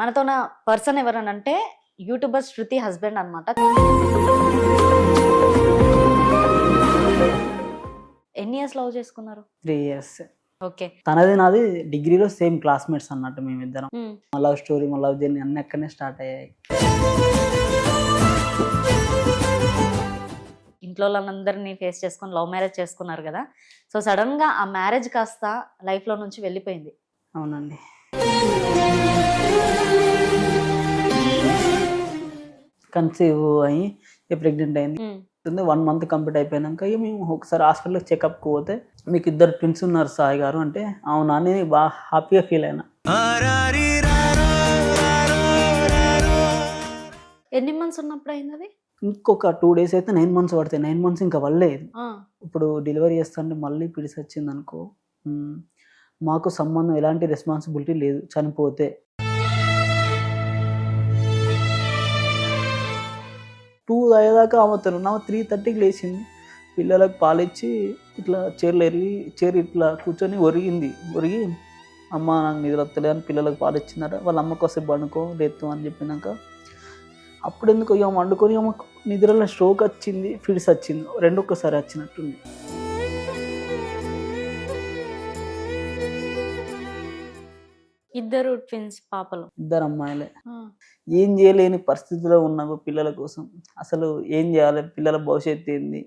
మనతో ఉన్న పర్సన్ ఎవరనంటే యూట్యూబర్ శృతి హస్బెండ్ అన్నమాట. ఎన్ని ఇయర్స్ లవ్ చేసుకున్నారు? Three years okay. తనది నాది డిగ్రీలో సేమ్ క్లాస్మేట్స్ అన్నట్టు మేమిద్దరం. మా లవ్ స్టోరీ మా లవ్ జర్నీ అన్ని అక్కడనే స్టార్ట్ అయ్యాయి. ఇంట్లో వాళ్ళందరినీ ఫేస్ చేసుకొని లవ్ మ్యారేజ్ చేసుకున్నారు కదా. సో సడన్గా ఆ మ్యారేజ్ కాస్త లైఫ్లో నుంచి వెళ్ళిపోయింది. అవునండి. కన్సీవ్ అయ్యి ప్రెగ్నెంట్ అయింది. వన్ మంత్ కంప్లీట్ అయిపోయినాక ఇక మేము ఒకసారి హాస్పిటల్కి చెకప్కి పోతే మీకు ఇద్దరు ట్విన్స్ ఉన్నారు సాయి గారు అంటే అవునా అని బాగా హ్యాపీగా ఫీల్ అయినా. ఎన్ని మంత్స్ ఉన్నప్పుడు అయింది ఇంకొక టూ డేస్ అయితే నైన్ మంత్స్ పడతాయి. నైన్ మంత్స్ ఇంకా వల్లేదు ఇప్పుడు డెలివరీ చేస్తుంటే మళ్ళీ పిడిసి వచ్చింది అనుకో. మాకు సంబంధం ఎలాంటి రెస్పాన్సిబిలిటీ లేదు. చనిపోతే టూ అయ్యేదాకా అమ్ముతారు. నా త్రీ థర్టీకి లేచింది. పిల్లలకు పాలిచ్చి ఇట్లా చీరలు ఎరిగి చీర ఇట్లా కూర్చొని ఒరిగింది. ఒరిగి అమ్మ నాకు నిద్ర వస్తలే అని పిల్లలకు పాలిచ్చిందట వాళ్ళ అమ్మ వస్తే పండుకో లేత్తు అని చెప్పినాక అప్పుడు ఎందుకు ఇక వండుకొని ఆమెకు నిద్రలో స్ట్రోక్ వచ్చింది ఫిడ్స్ వచ్చింది. రెండు ఒక్కసారి వచ్చినట్టుంది. ఇద్దరు ట్విన్స్ పాపలు. ఇద్దరు అమ్మాయిలే ఏం చేయలేని పరిస్థితిలో ఉన్నాము పిల్లల కోసం. అసలు ఏం చేయాలి? పిల్లల భవిష్యత్తు ఏంది?